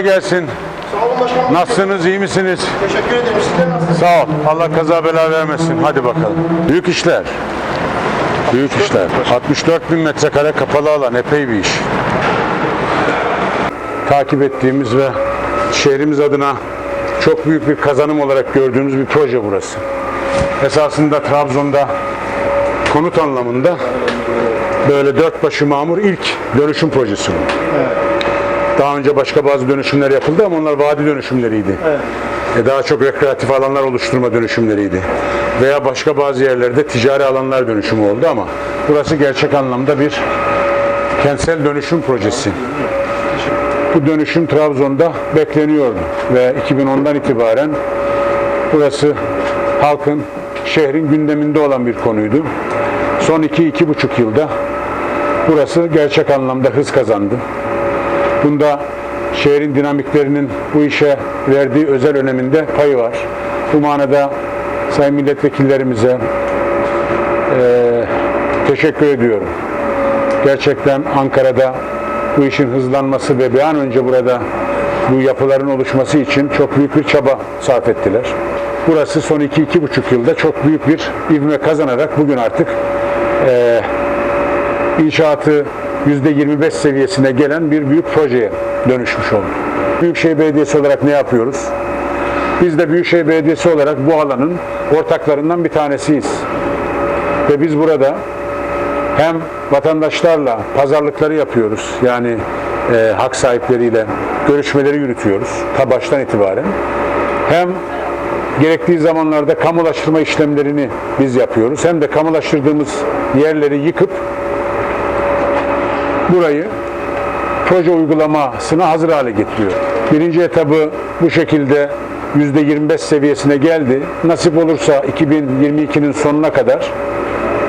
Kolay gelsin. Sağ olun başkanım. Nasılsınız? iyi misiniz? Teşekkür ederim. Sizler nasılsınız? Sağ ol. Allah kaza bela vermesin. Hadi bakalım. Büyük işler. Büyük işler. 64 bin metrekare kapalı alan. Epey bir iş. Takip ettiğimiz ve şehrimiz adına çok büyük bir kazanım olarak gördüğümüz bir proje burası. Esasında Trabzon'da konut anlamında böyle dört başı mamur ilk dönüşüm projesi bu. Daha önce başka bazı dönüşümler yapıldı ama onlar vadi dönüşümleriydi. E, daha çok rekreatif alanlar oluşturma dönüşümleriydi. Veya başka bazı yerlerde ticari alanlar dönüşümü oldu ama burası gerçek anlamda bir kentsel dönüşüm projesi. Bu dönüşüm Trabzon'da bekleniyordu ve 2010'dan itibaren burası halkın, şehrin gündeminde olan bir konuydu. Son 2-2,5 yılda burası gerçek anlamda hız kazandı. Bunda şehrin dinamiklerinin bu işe verdiği özel öneminde payı var. Bu manada sayın milletvekillerimize eee, teşekkür ediyorum. Gerçekten Ankara'da bu işin hızlanması ve bir an önce burada bu yapıların oluşması için çok büyük bir çaba sarf ettiler. Burası son 2-2,5 yılda çok büyük bir ivme kazanarak bugün artık eee inşaatı %25 seviyesine gelen bir büyük projeye dönüşmüş oldu. Büyükşehir Belediyesi olarak ne yapıyoruz? Biz de Büyükşehir Belediyesi olarak bu alanın ortaklarından bir tanesiyiz. Ve biz burada hem vatandaşlarla pazarlıkları yapıyoruz. Yani e, hak sahipleriyle görüşmeleri yürütüyoruz ta baştan itibaren. Hem gerektiği zamanlarda kamulaştırma işlemlerini biz yapıyoruz. Hem de kamulaştırdığımız yerleri yıkıp burayı proje uygulamasına hazır hale getiriyor. Birinci etabı bu şekilde %25 seviyesine geldi. Nasip olursa 2022'nin sonuna kadar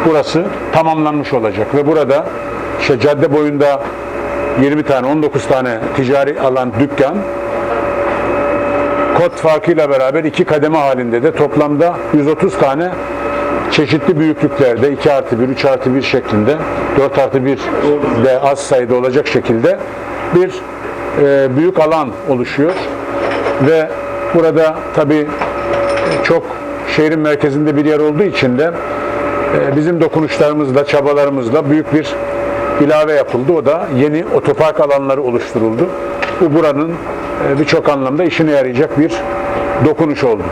burası tamamlanmış olacak ve burada işte cadde boyunda 20 tane 19 tane ticari alan dükkan kod farkıyla beraber iki kademe halinde de toplamda 130 tane çeşitli büyüklüklerde 2 artı 1, 3 artı 1 şeklinde 4 artı 1 de az sayıda olacak şekilde bir e, büyük alan oluşuyor ve burada tabi çok şehrin merkezinde bir yer olduğu için de e, bizim dokunuşlarımızla, çabalarımızla büyük bir ilave yapıldı. O da yeni otopark alanları oluşturuldu. Bu buranın e, birçok anlamda işine yarayacak bir dokunuş oldu.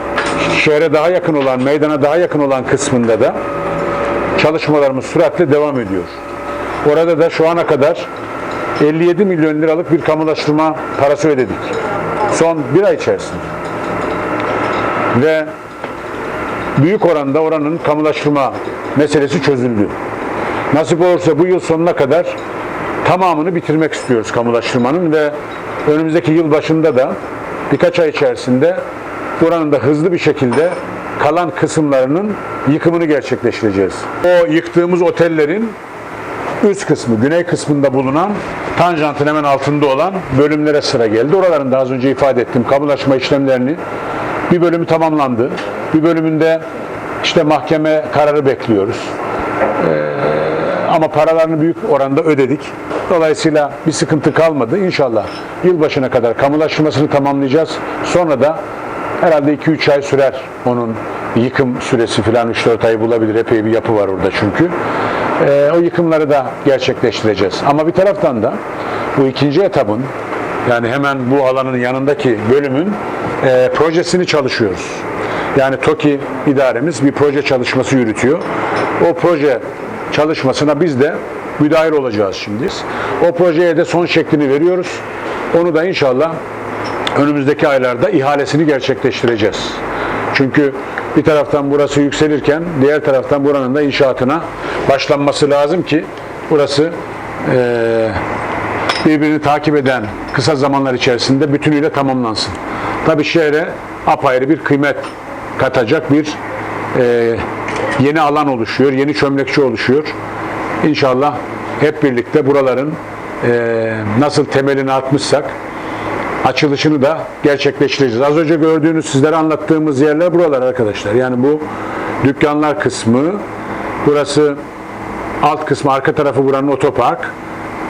Şehre daha yakın olan, meydana daha yakın olan kısmında da çalışmalarımız süratle devam ediyor. Orada da şu ana kadar 57 milyon liralık bir kamulaştırma parası ödedik. Son bir ay içerisinde. Ve büyük oranda oranın kamulaştırma meselesi çözüldü. Nasip olursa bu yıl sonuna kadar tamamını bitirmek istiyoruz kamulaştırmanın ve önümüzdeki yıl başında da birkaç ay içerisinde buranın da hızlı bir şekilde kalan kısımlarının yıkımını gerçekleştireceğiz. O yıktığımız otellerin üst kısmı, güney kısmında bulunan tanjantın hemen altında olan bölümlere sıra geldi. Oraların da az önce ifade ettim kamulaşma işlemlerini bir bölümü tamamlandı. Bir bölümünde işte mahkeme kararı bekliyoruz. Ee, ama paralarını büyük oranda ödedik. Dolayısıyla bir sıkıntı kalmadı. İnşallah yılbaşına kadar kamulaştırmasını tamamlayacağız. Sonra da herhalde 2-3 ay sürer onun yıkım süresi falan 3-4 ay bulabilir. Epey bir yapı var orada çünkü. Ee, o yıkımları da gerçekleştireceğiz. Ama bir taraftan da bu ikinci etabın yani hemen bu alanın yanındaki bölümün e, projesini çalışıyoruz. Yani TOKİ idaremiz bir proje çalışması yürütüyor. O proje çalışmasına biz de müdahil olacağız şimdi. O projeye de son şeklini veriyoruz. Onu da inşallah önümüzdeki aylarda ihalesini gerçekleştireceğiz. Çünkü bir taraftan burası yükselirken diğer taraftan buranın da inşaatına başlanması lazım ki burası eee birbirini takip eden kısa zamanlar içerisinde bütünüyle tamamlansın. Tabii şehre apayrı bir kıymet katacak bir e, yeni alan oluşuyor, yeni çömlekçi oluşuyor. İnşallah hep birlikte buraların e, nasıl temelini atmışsak açılışını da gerçekleştireceğiz. Az önce gördüğünüz sizlere anlattığımız yerler buralar arkadaşlar. Yani bu dükkanlar kısmı, burası alt kısmı, arka tarafı buranın otopark,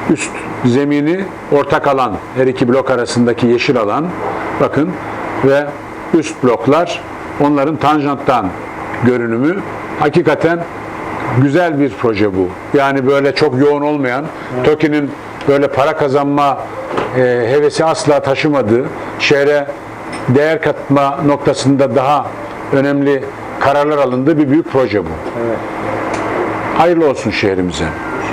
üst zemini ortak alan, her iki blok arasındaki yeşil alan, bakın ve üst bloklar, onların tanjanttan görünümü. Hakikaten güzel bir proje bu. Yani böyle çok yoğun olmayan, TOKİ'nin böyle para kazanma e, hevesi asla taşımadığı, şehre değer katma noktasında daha önemli kararlar alındığı bir büyük proje bu. Hayırlı olsun şehrimize.